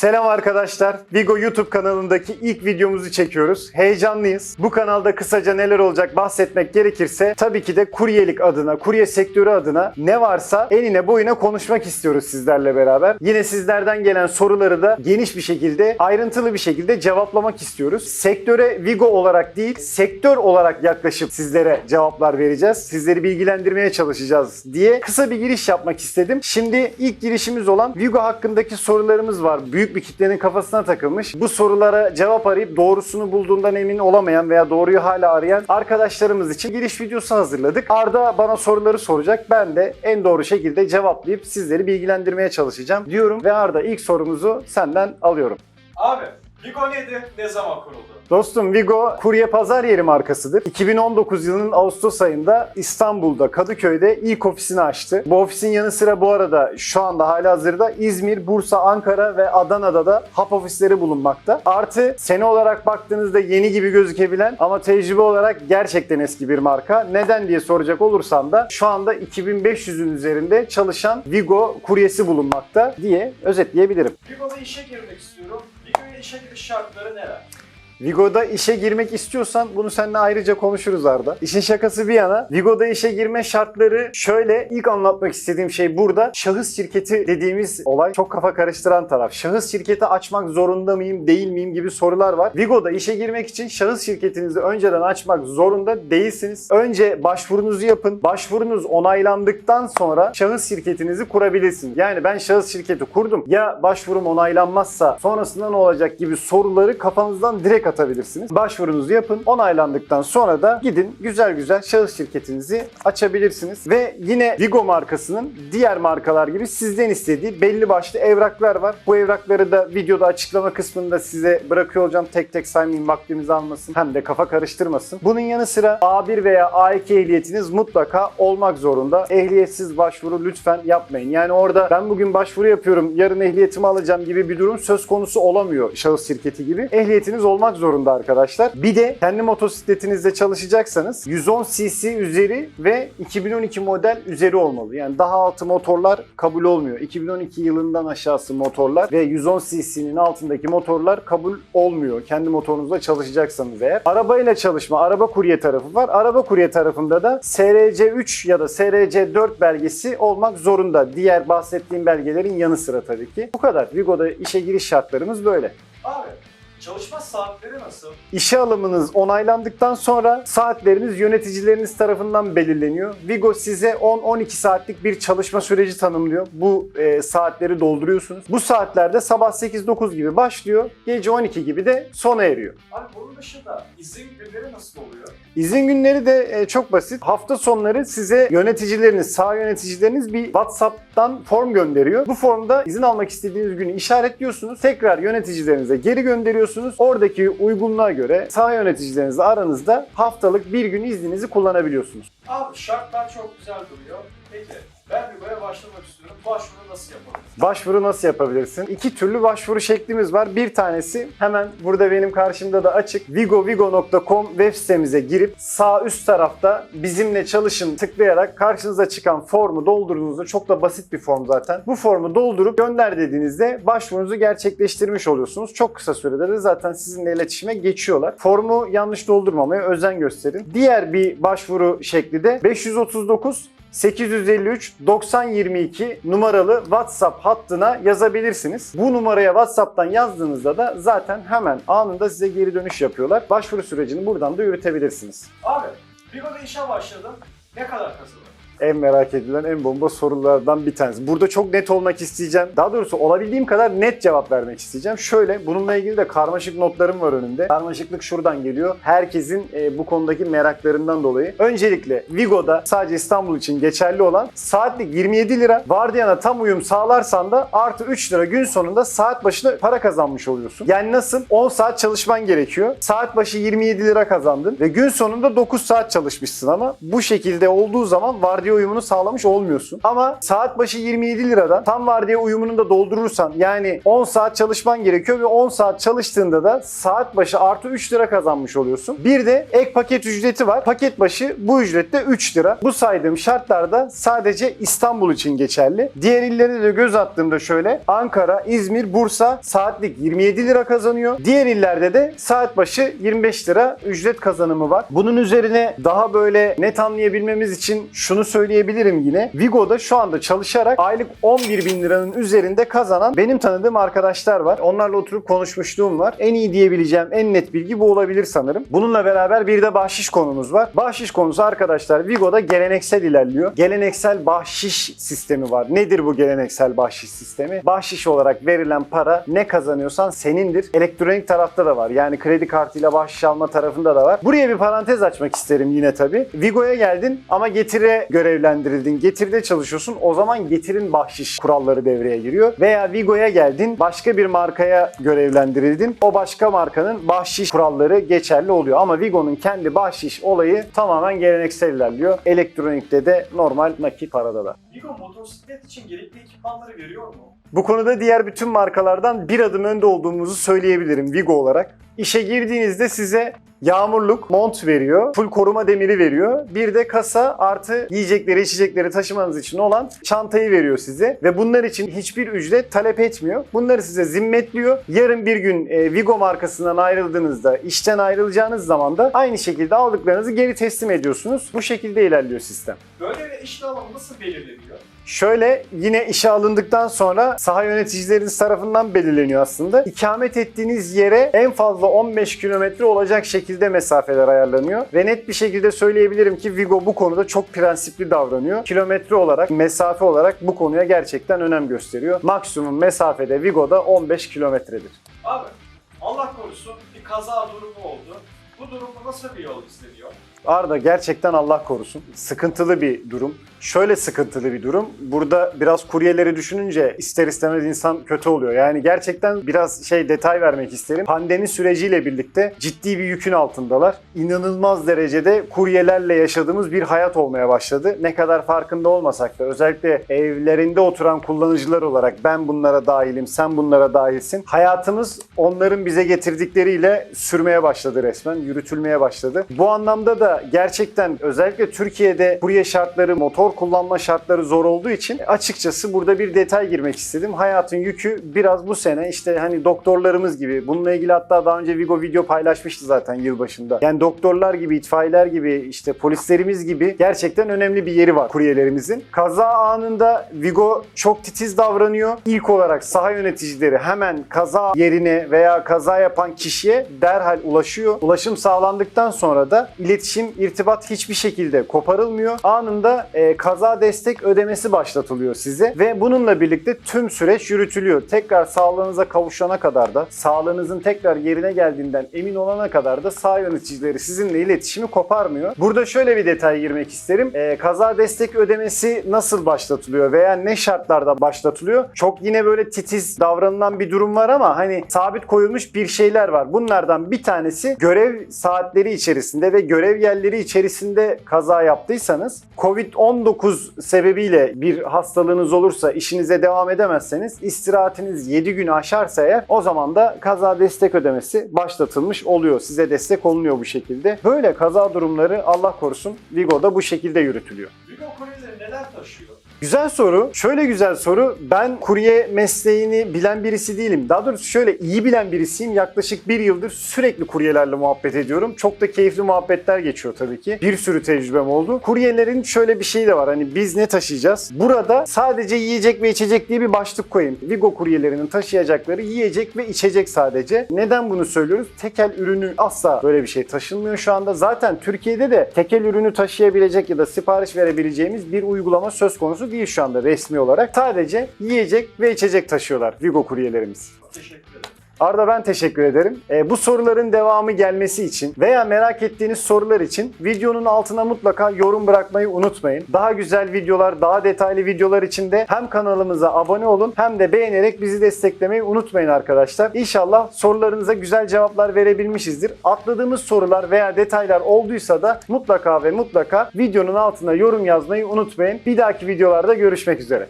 Selam arkadaşlar. Vigo YouTube kanalındaki ilk videomuzu çekiyoruz. Heyecanlıyız. Bu kanalda kısaca neler olacak bahsetmek gerekirse tabii ki de kuryelik adına, kurye sektörü adına ne varsa enine boyuna konuşmak istiyoruz sizlerle beraber. Yine sizlerden gelen soruları da geniş bir şekilde, ayrıntılı bir şekilde cevaplamak istiyoruz. Sektöre Vigo olarak değil, sektör olarak yaklaşıp sizlere cevaplar vereceğiz. Sizleri bilgilendirmeye çalışacağız diye kısa bir giriş yapmak istedim. Şimdi ilk girişimiz olan Vigo hakkındaki sorularımız var. Büyük bir kitlenin kafasına takılmış. Bu sorulara cevap arayıp doğrusunu bulduğundan emin olamayan veya doğruyu hala arayan arkadaşlarımız için giriş videosu hazırladık. Arda bana soruları soracak. Ben de en doğru şekilde cevaplayıp sizleri bilgilendirmeye çalışacağım diyorum. Ve Arda ilk sorumuzu senden alıyorum. Abi, Vigo nedir? Ne zaman kuruldu? Dostum Vigo kurye pazar yeri markasıdır. 2019 yılının Ağustos ayında İstanbul'da Kadıköy'de ilk ofisini açtı. Bu ofisin yanı sıra bu arada şu anda hala hazırda İzmir, Bursa, Ankara ve Adana'da da hub ofisleri bulunmakta. Artı sene olarak baktığınızda yeni gibi gözükebilen ama tecrübe olarak gerçekten eski bir marka. Neden diye soracak olursam da şu anda 2500'ün üzerinde çalışan Vigo kuryesi bulunmakta diye özetleyebilirim. Vigo'da işe girmek istiyorum. Vigo'ya işe giriş şartları neler? Vigo'da işe girmek istiyorsan bunu seninle ayrıca konuşuruz Arda. İşin şakası bir yana Vigo'da işe girme şartları şöyle ilk anlatmak istediğim şey burada şahıs şirketi dediğimiz olay çok kafa karıştıran taraf. Şahıs şirketi açmak zorunda mıyım değil miyim gibi sorular var. Vigo'da işe girmek için şahıs şirketinizi önceden açmak zorunda değilsiniz. Önce başvurunuzu yapın. Başvurunuz onaylandıktan sonra şahıs şirketinizi kurabilirsiniz. Yani ben şahıs şirketi kurdum ya başvurum onaylanmazsa sonrasında ne olacak gibi soruları kafanızdan direkt atabilirsiniz. Başvurunuzu yapın. Onaylandıktan sonra da gidin güzel güzel şahıs şirketinizi açabilirsiniz. Ve yine Vigo markasının diğer markalar gibi sizden istediği belli başlı evraklar var. Bu evrakları da videoda açıklama kısmında size bırakıyor olacağım. Tek tek saymayayım vaktimizi almasın. Hem de kafa karıştırmasın. Bunun yanı sıra A1 veya A2 ehliyetiniz mutlaka olmak zorunda. Ehliyetsiz başvuru lütfen yapmayın. Yani orada ben bugün başvuru yapıyorum, yarın ehliyetimi alacağım gibi bir durum söz konusu olamıyor şahıs şirketi gibi. Ehliyetiniz olmak zorunda arkadaşlar. Bir de kendi motosikletinizde çalışacaksanız 110 cc üzeri ve 2012 model üzeri olmalı. Yani daha altı motorlar kabul olmuyor. 2012 yılından aşağısı motorlar ve 110 cc'nin altındaki motorlar kabul olmuyor. Kendi motorunuzla çalışacaksanız eğer. Arabayla çalışma, araba kurye tarafı var. Araba kurye tarafında da SRC 3 ya da SRC 4 belgesi olmak zorunda. Diğer bahsettiğim belgelerin yanı sıra tabii ki. Bu kadar. Vigo'da işe giriş şartlarımız böyle. Çalışma saatleri nasıl? İşe alımınız onaylandıktan sonra saatleriniz yöneticileriniz tarafından belirleniyor. Vigo size 10-12 saatlik bir çalışma süreci tanımlıyor. Bu e, saatleri dolduruyorsunuz. Bu saatlerde sabah 8-9 gibi başlıyor. Gece 12 gibi de sona eriyor. Abi bunun dışında izin günleri nasıl oluyor? İzin günleri de e, çok basit. Hafta sonları size yöneticileriniz, sağ yöneticileriniz bir WhatsApp'tan form gönderiyor. Bu formda izin almak istediğiniz günü işaretliyorsunuz. Tekrar yöneticilerinize geri gönderiyorsunuz. Oradaki uygunluğa göre sağ yöneticilerinizle aranızda haftalık bir gün izninizi kullanabiliyorsunuz. Abi şartlar çok güzel duruyor. Peki, ben Vigo'ya başlamak istiyorum. Başvuru nasıl yapalım? Başvuru nasıl yapabilirsin? İki türlü başvuru şeklimiz var. Bir tanesi hemen burada benim karşımda da açık. vigovigo.com web sitemize girip sağ üst tarafta bizimle çalışın tıklayarak karşınıza çıkan formu doldurduğunuzda çok da basit bir form zaten. Bu formu doldurup gönder dediğinizde başvurunuzu gerçekleştirmiş oluyorsunuz. Çok kısa sürede de zaten sizinle iletişime geçiyorlar. Formu yanlış doldurmamaya özen gösterin. Diğer bir başvuru şekli de 539 853 9022 numaralı WhatsApp hattına yazabilirsiniz. Bu numaraya WhatsApp'tan yazdığınızda da zaten hemen anında size geri dönüş yapıyorlar. Başvuru sürecini buradan da yürütebilirsiniz. Abi, Vigo'da işe başladım. Ne kadar kazanırım? En merak edilen en bomba sorulardan bir tanesi. Burada çok net olmak isteyeceğim. Daha doğrusu olabildiğim kadar net cevap vermek isteyeceğim. Şöyle bununla ilgili de karmaşık notlarım var önümde. Karmaşıklık şuradan geliyor. Herkesin e, bu konudaki meraklarından dolayı. Öncelikle Vigo'da sadece İstanbul için geçerli olan saatlik 27 lira. Vardiyana tam uyum sağlarsan da artı 3 lira gün sonunda saat başına para kazanmış oluyorsun. Yani nasıl? 10 saat çalışman gerekiyor. Saat başı 27 lira kazandın ve gün sonunda 9 saat çalışmışsın ama bu şekilde olduğu zaman vardiya vardiya uyumunu sağlamış olmuyorsun. Ama saat başı 27 liradan tam vardiya uyumunu da doldurursan yani 10 saat çalışman gerekiyor ve 10 saat çalıştığında da saat başı artı 3 lira kazanmış oluyorsun. Bir de ek paket ücreti var. Paket başı bu ücrette 3 lira. Bu saydığım şartlarda sadece İstanbul için geçerli. Diğer illere de göz attığımda şöyle Ankara, İzmir, Bursa saatlik 27 lira kazanıyor. Diğer illerde de saat başı 25 lira ücret kazanımı var. Bunun üzerine daha böyle net anlayabilmemiz için şunu söyleyebilirim yine. Vigo'da şu anda çalışarak aylık 11 bin liranın üzerinde kazanan benim tanıdığım arkadaşlar var. Onlarla oturup konuşmuşluğum var. En iyi diyebileceğim en net bilgi bu olabilir sanırım. Bununla beraber bir de bahşiş konumuz var. Bahşiş konusu arkadaşlar Vigo'da geleneksel ilerliyor. Geleneksel bahşiş sistemi var. Nedir bu geleneksel bahşiş sistemi? Bahşiş olarak verilen para ne kazanıyorsan senindir. Elektronik tarafta da var. Yani kredi kartıyla bahşiş alma tarafında da var. Buraya bir parantez açmak isterim yine tabii. Vigo'ya geldin ama getire görevlendirildin. Getiride çalışıyorsun. O zaman getirin bahşiş kuralları devreye giriyor. Veya Vigo'ya geldin başka bir markaya görevlendirildin. O başka markanın bahşiş kuralları geçerli oluyor. Ama Vigo'nun kendi bahşiş olayı tamamen geleneksel ilerliyor. Elektronikte de normal nakit parada da. Vigo motosiklet için gerekli ekipmanları veriyor mu? Bu konuda diğer bütün markalardan bir adım önde olduğumuzu söyleyebilirim Vigo olarak. İşe girdiğinizde size yağmurluk, mont veriyor, full koruma demiri veriyor. Bir de kasa artı yiyecekleri, içecekleri taşımanız için olan çantayı veriyor size. Ve bunlar için hiçbir ücret talep etmiyor. Bunları size zimmetliyor. Yarın bir gün e, Vigo markasından ayrıldığınızda, işten ayrılacağınız zaman da aynı şekilde aldıklarınızı geri teslim ediyorsunuz. Bu şekilde ilerliyor sistem. Böyle bir iş alanı nasıl belirleniyor? Şöyle yine işe alındıktan sonra saha yöneticileriniz tarafından belirleniyor aslında. İkamet ettiğiniz yere en fazla 15 kilometre olacak şekilde mesafeler ayarlanıyor. Ve net bir şekilde söyleyebilirim ki Vigo bu konuda çok prensipli davranıyor. Kilometre olarak, mesafe olarak bu konuya gerçekten önem gösteriyor. Maksimum mesafede Vigo'da 15 kilometredir. Abi Allah korusun bir kaza durumu oldu. Bu durumda nasıl bir yol izleniyor? Arda gerçekten Allah korusun. Sıkıntılı bir durum. Şöyle sıkıntılı bir durum. Burada biraz kuryeleri düşününce ister istemez insan kötü oluyor. Yani gerçekten biraz şey detay vermek isterim. Pandemi süreciyle birlikte ciddi bir yükün altındalar. İnanılmaz derecede kuryelerle yaşadığımız bir hayat olmaya başladı. Ne kadar farkında olmasak da özellikle evlerinde oturan kullanıcılar olarak ben bunlara dahilim, sen bunlara dahilsin. Hayatımız onların bize getirdikleriyle sürmeye başladı resmen, yürütülmeye başladı. Bu anlamda da gerçekten özellikle Türkiye'de kurye şartları, motor kullanma şartları zor olduğu için açıkçası burada bir detay girmek istedim. Hayatın yükü biraz bu sene işte hani doktorlarımız gibi bununla ilgili hatta daha önce Vigo video paylaşmıştı zaten yılbaşında. Yani doktorlar gibi, itfaiyeler gibi, işte polislerimiz gibi gerçekten önemli bir yeri var kuryelerimizin. Kaza anında Vigo çok titiz davranıyor. İlk olarak saha yöneticileri hemen kaza yerine veya kaza yapan kişiye derhal ulaşıyor. Ulaşım sağlandıktan sonra da iletişim, irtibat hiçbir şekilde koparılmıyor. Anında e, kaza destek ödemesi başlatılıyor size ve bununla birlikte tüm süreç yürütülüyor. Tekrar sağlığınıza kavuşana kadar da sağlığınızın tekrar yerine geldiğinden emin olana kadar da sağ yöneticileri sizinle iletişimi koparmıyor. Burada şöyle bir detay girmek isterim. E, kaza destek ödemesi nasıl başlatılıyor veya ne şartlarda başlatılıyor? Çok yine böyle titiz davranılan bir durum var ama hani sabit koyulmuş bir şeyler var. Bunlardan bir tanesi görev saatleri içerisinde ve görev yerleri içerisinde kaza yaptıysanız Covid-19 sebebiyle bir hastalığınız olursa işinize devam edemezseniz istirahatiniz 7 günü aşarsa eğer o zaman da kaza destek ödemesi başlatılmış oluyor. Size destek olunuyor bu şekilde. Böyle kaza durumları Allah korusun Vigo'da bu şekilde yürütülüyor. Vigo kuryeleri neler taşıyor? Güzel soru. Şöyle güzel soru. Ben kurye mesleğini bilen birisi değilim. Daha doğrusu şöyle iyi bilen birisiyim. Yaklaşık bir yıldır sürekli kuryelerle muhabbet ediyorum. Çok da keyifli muhabbetler geçiyor tabii ki. Bir sürü tecrübem oldu. Kuryelerin şöyle bir şeyi de var. Hani biz ne taşıyacağız? Burada sadece yiyecek ve içecek diye bir başlık koyayım. Vigo kuryelerinin taşıyacakları yiyecek ve içecek sadece. Neden bunu söylüyoruz? Tekel ürünü asla böyle bir şey taşınmıyor şu anda. Zaten Türkiye'de de tekel ürünü taşıyabilecek ya da sipariş verebileceğimiz bir uygulama söz konusu değil şu anda resmi olarak. Sadece yiyecek ve içecek taşıyorlar Vigo kuryelerimiz. Teşekkür ederim. Arda ben teşekkür ederim. Ee, bu soruların devamı gelmesi için veya merak ettiğiniz sorular için videonun altına mutlaka yorum bırakmayı unutmayın. Daha güzel videolar, daha detaylı videolar için de hem kanalımıza abone olun hem de beğenerek bizi desteklemeyi unutmayın arkadaşlar. İnşallah sorularınıza güzel cevaplar verebilmişizdir. Atladığımız sorular veya detaylar olduysa da mutlaka ve mutlaka videonun altına yorum yazmayı unutmayın. Bir dahaki videolarda görüşmek üzere.